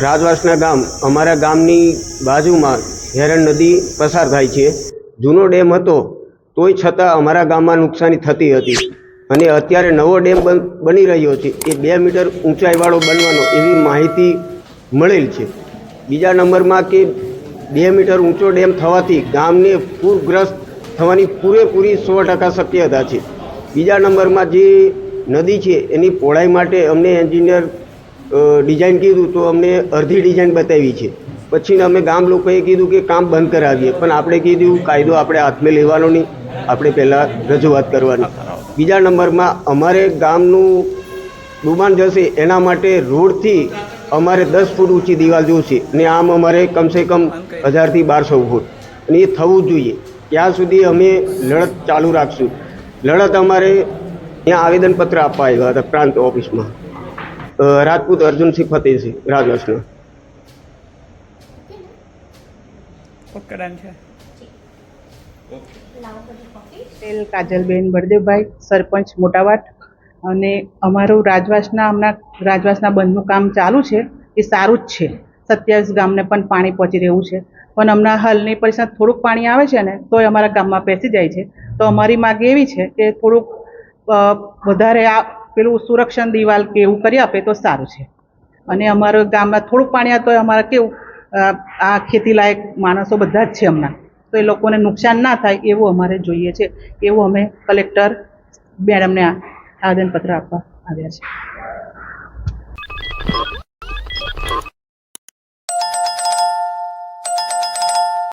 રાજવાસના ગામ, અમારા ગામની બાજુમાં હેરણ નદી પસાર થાય છે. જૂનો ડેમ હતો, તોય છતાં અમારા ગામમાં નુકસાની થતી હતી. અને અત્યારે નવો ડેમ બની રહ્યો છે. એ બે મીટર ઊંચાઈવાળો બનવાનો એવી માહિતી મળેલ છે. બીજા નંબરમાં કે બે મીટર ઊંચો ડેમ થવાથી ગામને પૂરગ્રસ્ત થવાની પૂરેપૂરી સો ટકા શક્યતા છે. બીજા નંબરમાં જે નદી છે, એની પહોળાઈ માટે અમને એન્જિનિયર ડિઝાઇન કીધું તો અમને અડધી ડિઝાઇન બતાવી છે. પછી અમે ગામ લોકોએ કીધું કે કામ બંધ કરાવીએ. પણ આપણે કીધું, કાયદો આપણે હાથમાં લેવાનો નહીં. આપણે પહેલાં રજૂઆત કરવાની. બીજા નંબરમાં અમારે ગામનું ડુબાણ જશે એના માટે રોડથી અમારે દસ ફૂટ ઊંચી દિવાલ જોશે. ને આમ અમારે કમસે કમ હજારથી બારસો ફૂટ. અને એ થવું જોઈએ. ત્યાં સુધી અમે લડત ચાલુ રાખશું. લડત અમારે ત્યાં આવેદનપત્ર આપવા આવ્યા હતા પ્રાંત ઓફિસમાં. રાજપૂત અર્જુનસિંહ ફતેહસિંહ રાજવંશનો પટેલ કાજલબેન બળદેવભાઈ સરપંચ મોટાવાટ. અને અમારું રાજવાસના હમણાં રાજવાસના બંધનું કામ ચાલુ છે એ સારું જ છે. સત્યાવીસ ગામને પણ પાણી પહોંચી રહ્યું છે. પણ હમણાં હાલની પરિસ્થિતિ થોડુંક પાણી આવે છે ને તોય અમારા ગામમાં પેસી જાય છે. તો અમારી માગ એવી છે કે થોડુંક વધારે આ પેલું સુરક્ષણ દિવાલ કે એવું કરી આપે તો સારું છે. અને અમારા ગામમાં થોડુંક પાણી આવતું હોય અમારે કેવું આ ખેતીલાયક માણસો બધા જ છે હમણાં. તો એ લોકોને નુકસાન ના થાય એવું અમારે જોઈએ છે. એવું અમે કલેક્ટર મેડમને આવેદનપત્ર આપવા આવ્યા છે.